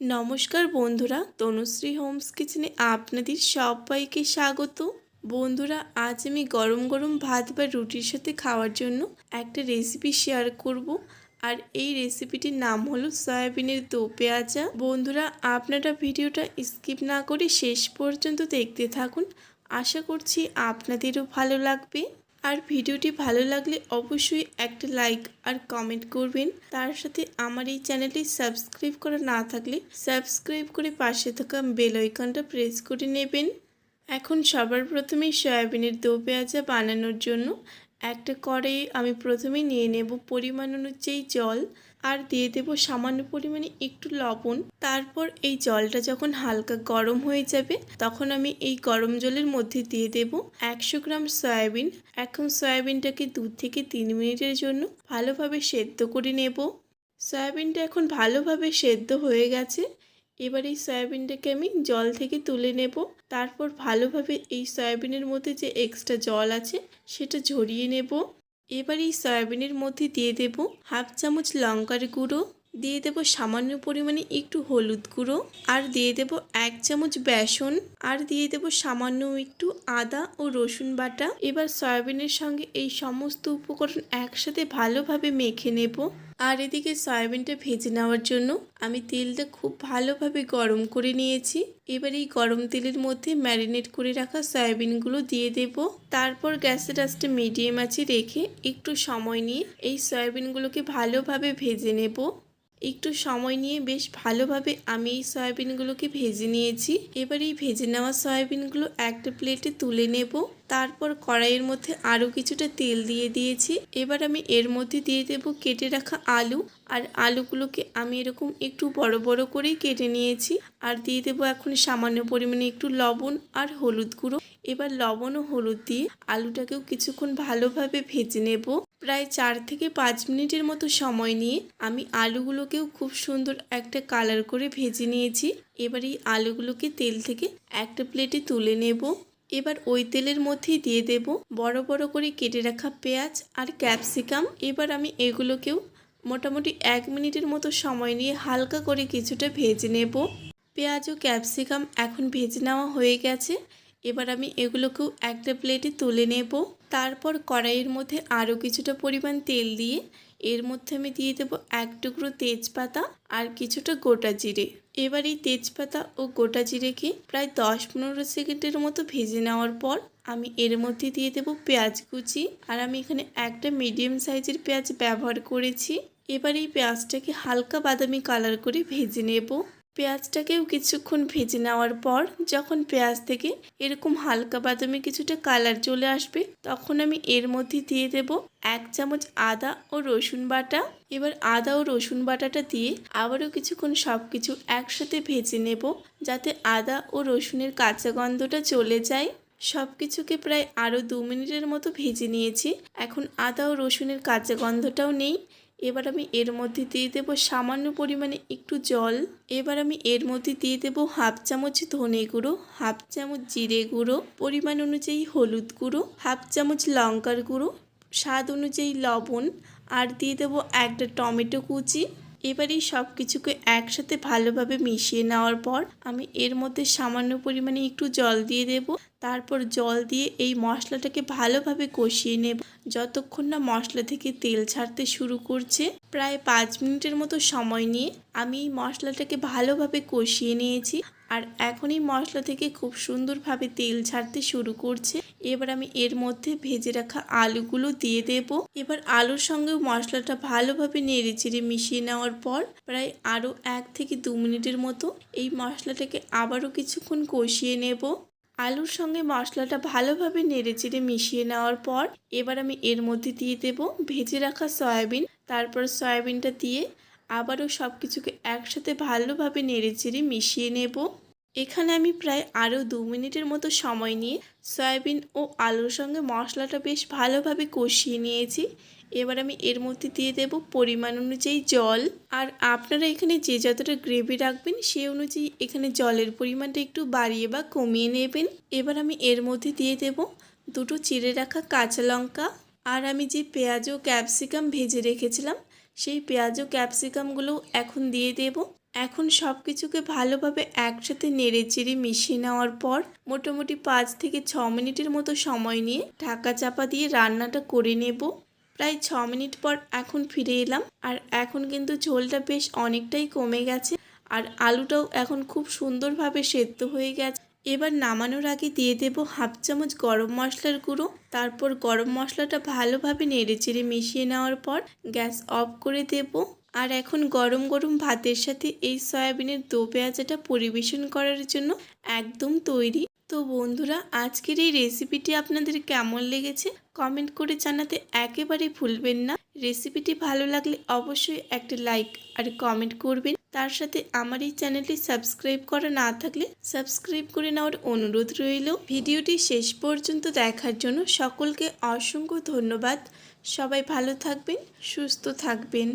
নমস্কার বন্ধুরা, তনুশ্রী হোমস কিচেনে আপনাদের সবাইকে স্বাগত। বন্ধুরা, আজ আমি গরম গরম ভাত বা রুটির সাথে খাওয়ার জন্য একটা রেসিপি শেয়ার করব। আর এই রেসিপিটির নাম হলো সয়াবিনের দো পেঁয়াজা। বন্ধুরা, আপনারা ভিডিওটা স্কিপ না করে শেষ পর্যন্ত দেখতে থাকুন। আশা করছি আপনাদেরও ভালো লাগবে। আর ভিডিওটি ভালো লাগলে অবশ্যই একটা লাইক আর কমেন্ট করবেন। তার সাথে আমার এই চ্যানেলটি সাবস্ক্রাইব করা না থাকলে সাবস্ক্রাইব করে পাশে থাকা বেল আইকনটা প্রেস করে নেবেন। এখন সবার প্রথমে সয়াবিনের দো পেঁয়াজা বানানোর জন্য একটা করে আমি প্রথমে নিয়ে নেব পরিমাণ অনুযায়ী জল। আর দিয়ে দেব সামান্য পরিমাণে একটু লবণ। তারপর এই জলটা যখন হালকা গরম হয়ে যাবে, তখন আমি এই গরম জলের মধ্যে দিয়ে দেব একশো গ্রাম সয়াবিন। এখন সয়াবিনটাকে দু থেকে তিন মিনিটের জন্য ভালোভাবে সেদ্ধ করে নেব। সয়াবিনটা এখন ভালোভাবে সেদ্ধ হয়ে গেছে। এবার এই সয়াবিনটাকে আমি জল থেকে তুলে নেব। তারপর ভালোভাবে এই সয়াবিনের মধ্যে যে এক্সট্রা জল আছে, সেটা ঝরিয়ে নেব। এবার এই সয়াবিনের মধ্যে দিয়ে দেব হাফ চামচ লঙ্কার গুঁড়ো, দিয়ে দেব সামান্য পরিমাণে একটু হলুদ গুঁড়ো, আর দিয়ে দেব এক চামচ বেসন, আর দিয়ে দেব সামান্য একটু আদা ও রসুন বাটা। এবার সয়াবিনের সঙ্গে এই সমস্ত উপকরণ একসাথে ভালোভাবে মেখে নেব। আর এদিকে সয়াবিনটা ভেজে নেওয়ার জন্য আমি তেলটা খুব ভালোভাবে গরম করে নিয়েছি। এবার এই গরম তেলের মধ্যে ম্যারিনেট করে রাখা সয়াবিনগুলো দিয়ে দেব। তারপর গ্যাসের আঁচটা মিডিয়াম আছে রেখে একটু সময় নিয়ে এই সয়াবিনগুলোকে ভালোভাবে ভেজে নেব। একটু সময় নিয়ে বেশ ভালোভাবে আমি এই সয়াবিনগুলোকে ভেজে নিয়েছি। এবার এই ভেজে নেওয়া সয়াবিনগুলো একটা প্লেটে তুলে নেব। তারপর কড়াইয়ের মধ্যে আরও কিছুটা তেল দিয়ে দিয়েছি। এবার আমি এর মধ্যে দিয়ে দেব কেটে রাখা আলু। আর আলুগুলোকে আমি এরকম একটু বড় বড় করেই কেটে নিয়েছি। আর দিয়ে দেবো এখন সামান্য পরিমাণে একটু লবণ আর হলুদ গুঁড়ো। এবার লবণ ও হলুদ দিয়ে আলুটাকেও কিছুক্ষণ ভালোভাবে ভেজে নেব। প্রায় চার থেকে পাঁচ মিনিটের মতো সময় নিয়ে আমি আলুগুলোকেও খুব সুন্দর একটা কালার করে ভেজে নিয়েছি। এবার এই আলুগুলোকে তেল থেকে একটা প্লেটে তুলে নেব। এবার ওই তেলের মধ্যেই দিয়ে দেব বড় বড় করে কেটে রাখা পেঁয়াজ আর ক্যাপসিকাম এবার আমি এগুলোকেও মোটামুটি এক মিনিটের মতো সময় নিয়ে হালকা করে কিছুটা ভেজে নেব। পেঁয়াজ ও ক্যাপসিকাম এখন ভেজে নেওয়া হয়ে গেছে। এবার আমি এগুলোকেও একটা প্লেটে তুলে নেব। তারপর কড়াইয়ের মধ্যে আরও কিছুটা পরিমাণ তেল দিয়ে এর মধ্যে আমি দিয়ে দেবো এক টুকরো তেজপাতা আর কিছুটা গোটা জিরে। এবার এই তেজপাতা ও গোটা জিরেকে প্রায় দশ পনেরো সেকেন্ডের মতো ভেজে নেওয়ার পর আমি এর মধ্যে দিয়ে দেবো পেঁয়াজ কুচি। আর আমি এখানে একটা মিডিয়াম সাইজের পেঁয়াজ ব্যবহার করেছি। এবার এই পেঁয়াজটাকে হালকা বাদামি কালার করে ভেজে নেব। পেঁয়াজটাকেও কিছুক্ষণ ভেজে নেওয়ার পর যখন পেঁয়াজ থেকে এরকম হালকা বাদামি কিছুটা কালার চলে আসবে, তখন আমি এর মধ্যে দিয়ে দেব এক চামচ আদা ও রসুন বাটা। এবার আদা ও রসুন বাটাটা দিয়ে আবারও কিছুক্ষণ সব কিছু একসাথে ভেজে নেব যাতে আদা ও রসুনের কাঁচা গন্ধটা চলে যায়। সব কিছুকে প্রায় আরও দু মিনিটের মতো ভেজে নিয়েছি। এখন আদা ও রসুনের কাঁচা গন্ধটাও নেই। এবার আমি এর মধ্যে দিয়ে দেব সামান্য পরিমাণে একটু জল। এবার আমি এর মধ্যে দিয়ে দেব হাফ চামচ ধনে গুঁড়ো, হাফ চামচ জিরে গুঁড়ো, পরিমাণ অনুযায়ী হলুদ গুঁড়ো, হাফ চামচ লঙ্কার গুঁড়ো, স্বাদ অনুযায়ী লবণ, আর দিয়ে দেব একটা টমেটো কুচি। এবার সব কিছুকে একসাথে ভালোভাবে মিশিয়ে নেওয়ার পর আমি এর মধ্যে সামান্য পরিমাণে একটু জল দিয়ে দেব। তারপর জল দিয়ে এই মশলাটাকে ভালোভাবে কষিয়ে নেব। যতক্ষণ না মশলা থেকে তেল ছাড়তে শুরু করছে, প্রায় পাঁচ মিনিটের মতো সময় নিয়ে আমি এই মশলাটাকে ভালোভাবে কষিয়ে নিয়েছি। আর এখন এই মশলা থেকে খুব সুন্দরভাবে তেল ছাড়তে শুরু করছে। এবার আমি এর মধ্যে ভেজে রাখা আলুগুলো দিয়ে দেব। এবার আলুর সঙ্গেও মশলাটা ভালোভাবে নেড়ে চেড়ে মিশিয়ে নেওয়ার পর প্রায় আরও এক থেকে দু মিনিটের মতো এই মশলাটাকে আবারও কিছুক্ষণ কষিয়ে নেব। আলুর সঙ্গে মশলাটা ভালোভাবে নেড়ে চেড়ে মিশিয়ে নেওয়ার পর এবার আমি এর মধ্যে দিয়ে দেব ভেজে রাখা সয়াবিন। তারপর সয়াবিনটা দিয়ে আবারও সব কিছুকে একসাথে ভালোভাবে নেড়ে চেড়ে মিশিয়ে নেব। এখানে আমি প্রায় আরও দু মিনিটের মতো সময় নিয়ে সয়াবিন ও আলুর সঙ্গে মশলাটা বেশ ভালোভাবে কষিয়ে নিয়েছি। এবার আমি এর মধ্যে দিয়ে দেব পরিমাণ অনুযায়ী জল। আর আপনারা এখানে যে যতটা গ্রেভি রাখবেন সেই অনুযায়ী এখানে জলের পরিমাণটা একটু বাড়িয়ে বা কমিয়ে নেবেন। এবার আমি এর মধ্যে দিয়ে দেব দুটো চিড়ে রাখা কাঁচা লঙ্কা। আর আমি যে পেঁয়াজ ও ক্যাপসিকাম ভেজে রেখেছিলাম, সেই পেঁয়াজ ও ক্যাপসিকামগুলো এখন দিয়ে দেব। এখন সব কিছুকে ভালোভাবে একসাথে নেড়ে চেড়ে মিশিয়ে নেওয়ার পর মোটামুটি পাঁচ থেকে ছ মিনিটের মতো সময় নিয়ে ঢাকা চাপা দিয়ে রান্নাটা করে নেব। প্রায় ছ মিনিট পর এখন ফিরে এলাম আর এখন কিন্তু ঝোলটা বেশ অনেকটাই কমে গেছে আর আলুটাও এখন খুব সুন্দরভাবে সেদ্ধ হয়ে গেছে। এবার নামানোর আগে দিয়ে দেব হাফ চামচ গরম মশলার গুঁড়ো। তারপর গরম মশলাটা ভালোভাবে নেড়ে চেড়ে মিশিয়ে নেওয়ার পর গ্যাস অফ করে দেব। আর এখন গরম গরম ভাতের সাথে এই সয়াবিনের দো পেঁয়াজাটা পরিবেশন করার জন্য একদম তৈরি। তো বন্ধুরা, আজকের এই রেসিপিটি আপনাদের কেমন লেগেছে? কমেন্ট করে জানাতে একেবারে ভুলবেন না। রেসিপিটি ভালো লাগলে অবশ্যই একটা লাইক আর কমেন্ট করবেন। তার সাথে আমার এই চ্যানেলটি সাবস্ক্রাইব করা না থাকলে সাবস্ক্রাইব করে নেওয়ার অনুরোধ রইল। ভিডিওটি শেষ পর্যন্ত দেখার জন্য সকলকে অসংখ্য ধন্যবাদ। সবাই ভালো থাকবেন, সুস্থ থাকবেন।